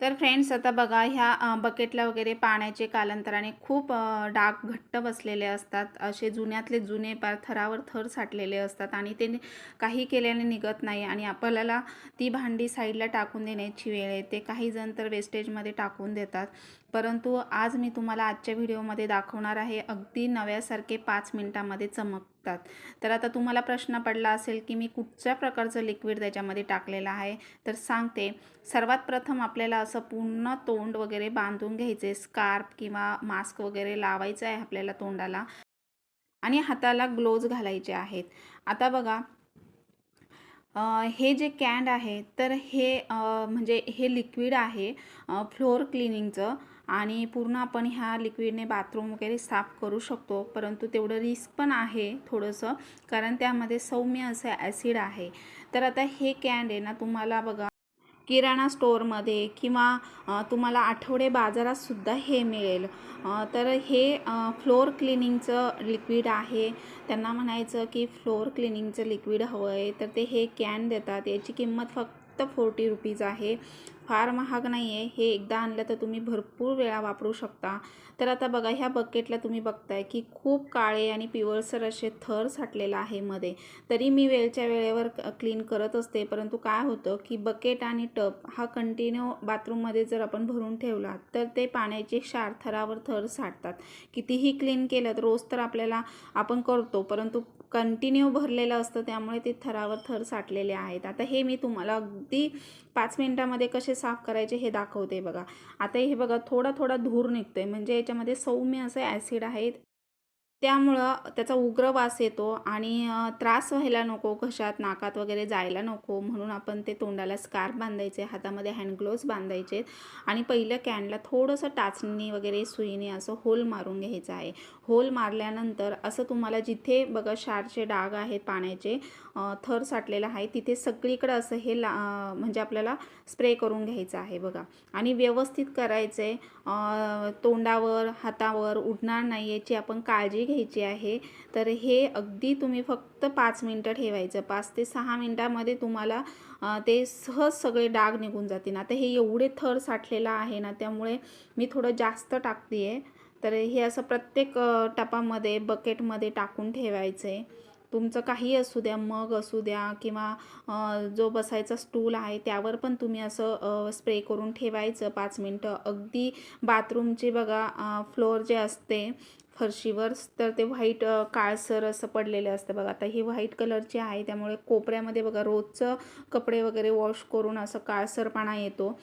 तर फ्रेंड्स आता बघा ह्या बकेटला वगैरे पाण्याचे कालांतराने खूप डाग घट्ट बसलेले असतात. असे जुन्यातले जुने पार थरावर थर साठलेले असतात आणि ते काही केल्याने निघत नाही आणि आपल्याला ती भांडी साईडला टाकून देण्याची वेळ येते. काही जण तर वेस्टेजमध्ये टाकून देतात. परंतु आज मी तुम्हाला आजच्या व्हिडिओमध्ये दाखवणार आहे अगदी नव्यासारखे पाच मिनिटामध्ये चमकतात. तर आता तुम्हाला प्रश्न पडला असेल की मी कुठच्या प्रकारचं लिक्विड त्याच्यामध्ये टाकलेलं आहे? तर सांगते सर्वात प्रथम आपल्याला असं पूर्ण तोंड वगैरे बांधून घ्यायचे स्कार्फ किंवा मास्क वगैरे लावायचं आहे आपल्याला तोंडाला आणि हाताला ग्लोव्ज घालायचे आहेत. आता बघा हे जे कॅन्ड आहे तर हे म्हणजे हे लिक्विड आहे फ्लोअर क्लिनिंगचं. आणि पूर्ण आपण ह्या लिक्विडने बाथरूम वगैरे साफ करू शकतो. परंतु तेवढं रिस्क पण आहे थोडंसं कारण त्यामध्ये सौम्य असं ॲसिड आहे. तर आता हे कॅन्ड आहे ना तुम्हाला बघा किराणा स्टोअरमध्ये किंवा तुम्हाला आठवडे बाजारातसुद्धा हे मिळेल. तर हे फ्लोअर क्लिनिंगचं लिक्विड आहे. त्यांना म्हणायचं की फ्लोअर क्लिनिंगचं लिक्विड हवं आहे तर ते हे कॅन देतात. याची किंमत फक्त फोर्टी रुपीज आहे. फार महाग नाही आहे हे एकदा आणलं तर तुम्ही भरपूर वेळा वापरू शकता. तर आता बघा ह्या बकेटला तुम्ही बघताय की खूप काळे आणि पिवळसर असे थर साठलेला आहे मध्ये. तरी मी वेळच्या वेळेवर क्लीन करत असते. परंतु काय होतं की बकेट आणि टब हा कंटिन्यू बाथरूममध्ये जर आपण भरून ठेवला तर ते पाण्याचे क्षार थरावर थर साठतात. कितीही क्लीन केलं तर रोज तर आपल्याला आपण करतो. परंतु कंटिन्यू भरलेलं असतं त्यामुळे ते थरावर थर साठलेले आहेत. आता हे मी तुम्हाला अगदी पाच मिनटामध्ये कसे साफ करायचे हे दाखवते बघा. आता हे बघा थोडा थोडा धूर निघतो आहे म्हणजे याच्यामध्ये सौम्य असं ॲसिड आहे त्यामुळं त्याचा उग्र वास येतो आणि त्रास व्हायला नको घशात नाकात वगैरे जायला नको म्हणून आपण ते तोंडाला स्कार्फ बांधायचे हातामध्ये हँडग्लोव्ज बांधायचे आणि पहिलं कॅनला थोडंसं टाचणी वगैरे सुईने असं होल मारून घ्यायचं आहे. होल मारल्यानंतर असं तुम्हाला जिथे बघा शारचे डाग आहेत पाण्याचे थर साठलेला आहे तिथे सगळीकडे असं हे ला म्हणजे आपल्याला स्प्रे करून घ्यायचं आहे बघा. आणि व्यवस्थित करायचं आहे तोंडावर हातावर उडणार नाही याची आपण काळजी घ्यायची आहे. तर हे अगदी तुम्ही फक्त पाच मिनटं ठेवायचं. पाच ते सहा मिनटामध्ये तुम्हाला ते सहज सगळे डाग निघून जातील. आता हे एवढे थर साठलेलं आहे ना त्यामुळे मी थोडं जास्त टाकते आहे तर हे असं प्रत्येक टपामध्ये बकेटमध्ये टाकून ठेवायचं आहे तुमचं काही असू द्या मग असू द्या किंवा जो बसायचा स्टूल आहे त्यावर पण तुम्ही असं स्प्रे करून ठेवायचं पाच मिनटं. अगदी बाथरूमचे बघा फ्लोअर जे असते फरशीवर तर ते व्हाईट काळसर असं पडलेलं असतं बघा. आता ही व्हाईट कलरची आहे त्यामुळे कोपऱ्यामध्ये बघा रोजचं कपडे वगैरे वॉश करून असं काळसरपणा येतो.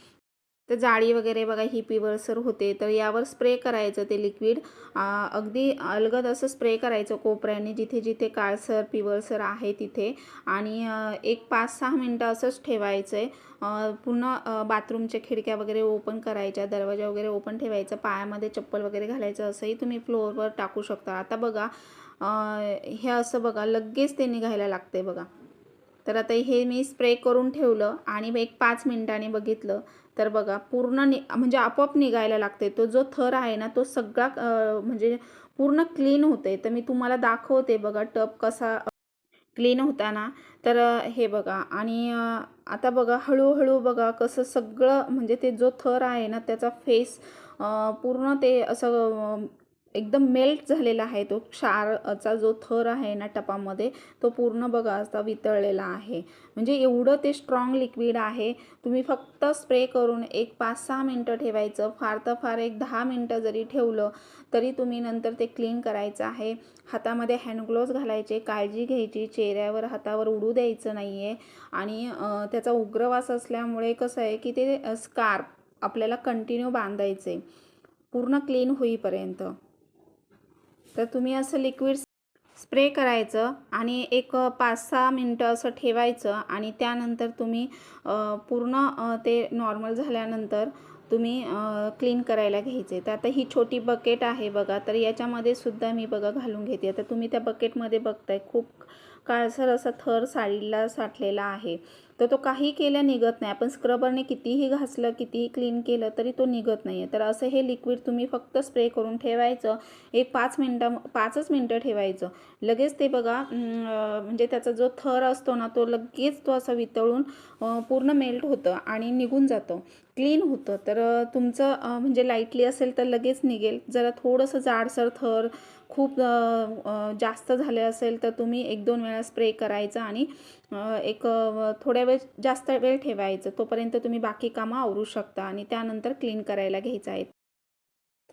तर जाळी वगैरे बघा ही पिवळसर होते. तर यावर स्प्रे करायचं ते लिक्विड अगदी अलगद असं स्प्रे करायचं कोपऱ्याने जिथे जिथे काळसर पिवळसर आहे तिथे. आणि एक पाच सहा मिनटं असंच ठेवायचं आहे पुन्हा बाथरूमच्या खिडक्या वगैरे ओपन करायच्या दरवाजा वगैरे ओपन ठेवायचं पायामध्ये चप्पल वगैरे घालायचं असंही तुम्ही फ्लोअरवर टाकू शकता. आता बघा हे असं बघा लगेच ते निघायला लागते बघा. तर आता हे मी स्प्रे करून ठेवलं आणि एक पाच मिनिटांनी बघितलं. तर बघा पूर्ण नि म्हणजे आपोआप निघायला लागते तो जो थर आहे ना तो सगळा म्हणजे पूर्ण क्लीन होते तर मी तुम्हाला दाखवते बघा टब कसा क्लीन होताना. तर हे बघा आणि आता बघा हळूहळू बघा कसं सगळं म्हणजे ते जो थर आहे ना त्याचा फेस पूर्ण ते असं एकदम मेल्ट झालेला आहे तो क्षारचा जो थर आहे ना टपामध्ये तो पूर्ण बघा असा वितळलेला आहे. म्हणजे एवढं ते स्ट्रॉंग लिक्विड आहे. तुम्ही फक्त स्प्रे करून एक पाच सहा मिनटं ठेवायचं. फार तर फार एक दहा मिनटं जरी ठेवलं तरी तुम्ही नंतर ते क्लीन करायचं आहे. हातामध्ये हँडग्लोव्ज घालायचे काळजी घ्यायची चेहऱ्यावर हातावर उडू द्यायचं नाही आहे आणि त्याचा उग्रवास असल्यामुळे कसं आहे की ते स्कार्प आपल्याला कंटिन्यू बांधायचे. पूर्ण क्लीन होईपर्यंत. तर तुम्ही असं लिक्विड स्प्रे करायचं आणि एक पाच सहा मिनटं असं ठेवायचं आणि त्यानंतर तुम्ही पूर्ण ते नॉर्मल झाल्यानंतर तुम्ही क्लीन करायला घ्यायचे. तर आता ही छोटी बकेट आहे बघा तर याच्यामध्ये सुद्धा मी बघा घालून घेते. आता तुम्ही त्या बकेटमध्ये बघताय खूप काळसर असा थर साडीला साठलेला आहे. तर तो काही केल्या निघत नाही. आपण स्क्रबरने कितीही घासलं कितीही क्लीन केलं तरी तो निघत नाही आहे तर असं हे लिक्विड तुम्ही फक्त स्प्रे करून ठेवायचं. एक पाच मिनटं पाचच मिनटं ठेवायचं. लगेच ते बघा म्हणजे त्याचा जो थर असतो ना तो लगेच तो असा वितळून पूर्ण मेल्ट होतं आणि निघून जातं. क्लीन होतं. तर तुमचं म्हणजे लाईटली असेल तर लगेच निघेल. जरा थोडंसं जाडसर थर खूप जास्त झाले असेल तर तुम्ही एक दोन वेळा स्प्रे करायचा आणि एक थोड्या वेळ जास्त वेळ ठेवायचं. तोपर्यंत तुम्ही बाकी कामं आवरू शकता आणि त्यानंतर क्लीन करायला घ्यायचं आहे.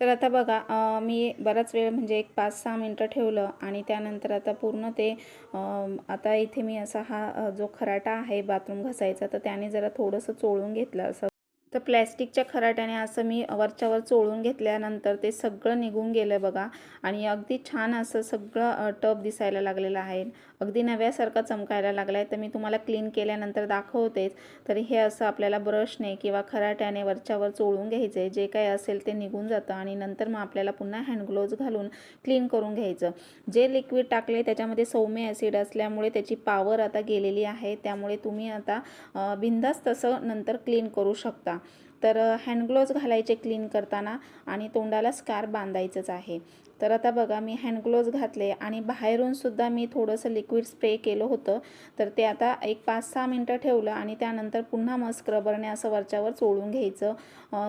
तर आता बघा मी बराच वेळ म्हणजे एक पाच सहा मिनटं ठेवलं आणि त्यानंतर आता पूर्ण ते आता इथे मी असा हा जो खराटा आहे बाथरूम घासायचा तर त्याने जरा थोडंसं चोळून घेतलं असं तर प्लॅस्टिकच्या खराट्याने असं मी वरच्यावर चोळून घेतल्यानंतर ते सगळं निघून गेलं बघा. आणि अगदी छान असं सगळं टब दिसायला लागलेलं आहे. अगदी नव्यासारखा चमकायला लागला आहे तर मी तुम्हाला क्लीन केल्यानंतर दाखवतेच. तर हे असं आपल्याला ब्रशने किंवा खराट्याने वरच्यावर चोळून घ्यायचं आहे. जे काही असेल ते निघून जातं. आणि नंतर मग आपल्याला पुन्हा हँडग्लोव्ज घालून क्लीन करून घ्यायचं. जे लिक्विड टाकले त्याच्यामध्ये सौम्य ॲसिड असल्यामुळे त्याची पावर आता गेलेली आहे. त्यामुळे तुम्ही आता अ, बिनधास्त तसं नंतर क्लीन करू शकता. तर हँडग्लोव्ज घालायचे क्लीन करताना आणि तोंडाला स्कार्फ बांधायचंच आहे. तर आता बघा मी हँडग्लोव्ज घातले आणि बाहेरून सुद्धा मी थोडंसं लिक्विड स्प्रे केलं होतं. तर ते आता एक पाच सहा मिनटं ठेवलं आणि त्यानंतर पुन्हा मग स्क्रबरने असं वरच्यावर चोळून घ्यायचं.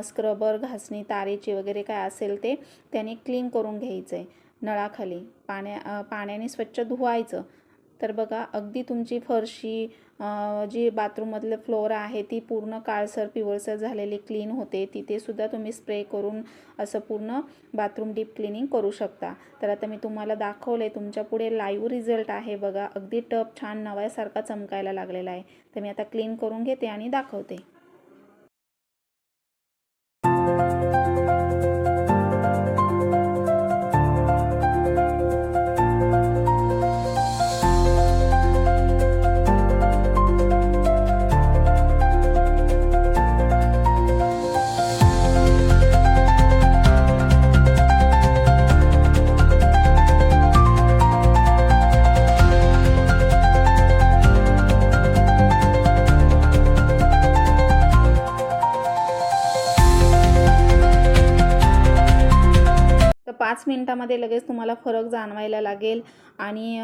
स्क्रबर घासणी तारेची वगैरे काय असेल ते त्याने क्लीन करून घ्यायचं आहे नळाखाली पाण्या पाण्याने स्वच्छ धुवायचं. तर बघा अगदी तुमची फरशी जी बाथरूममधलं फ्लोअर आहे ती पूर्ण काळसर पिवळसर झालेली क्लीन होते. तिथेसुद्धा तुम्ही स्प्रे करून असं पूर्ण बाथरूम डीप क्लिनिंग करू शकता. तर आता मी तुम्हाला दाखवले तुमच्यापुढे लाईव्ह रिझल्ट आहे बघा. अगदी टब छान नव्यासारखा चमकायला लागलेला आहे. तर मी आता क्लीन करून घेते आणि दाखवते. पाच मिनटामध्ये लगेच तुम्हाला फरक जाणवायला लागेल आणि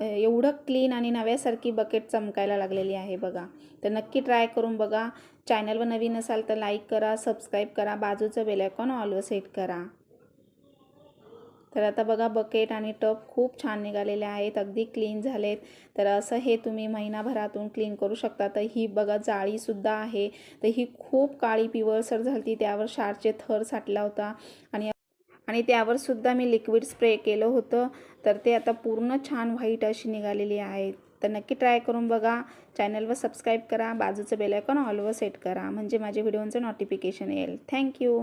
एवढं क्लीन आणि नव्यासारखी बकेट चमकायला लागलेली आहे बघा. तर नक्की ट्राय करून बघा. चॅनलवर नवीन असाल तर लाईक करा सबस्क्राईब करा बाजूचं बेलायकॉन ऑलवर सेट करा. तर आता बघा बकेट आणि टप खूप छान निघालेले आहेत अगदी क्लीन झालेत. तर असं हे तुम्ही महिनाभरातून क्लीन करू शकता. तर ही बघा जाळीसुद्धा आहे. तर ही खूप काळी पिवळसर झाली त्यावर शारचे थर साठला होता. आणि आणि त्यावर सुद्धा मी लिक्विड स्प्रे केलं होतं. तर ते आता पूर्ण छान व्हाईट अशी निघालेली आहे तर नक्की ट्राय करून बघा. चॅनलवर सबस्क्राईब करा. बाजूचं बेलायकॉन ऑलवर सेट करा. म्हणजे माझ्या व्हिडिओचं नोटिफिकेशन येईल. थँक्यू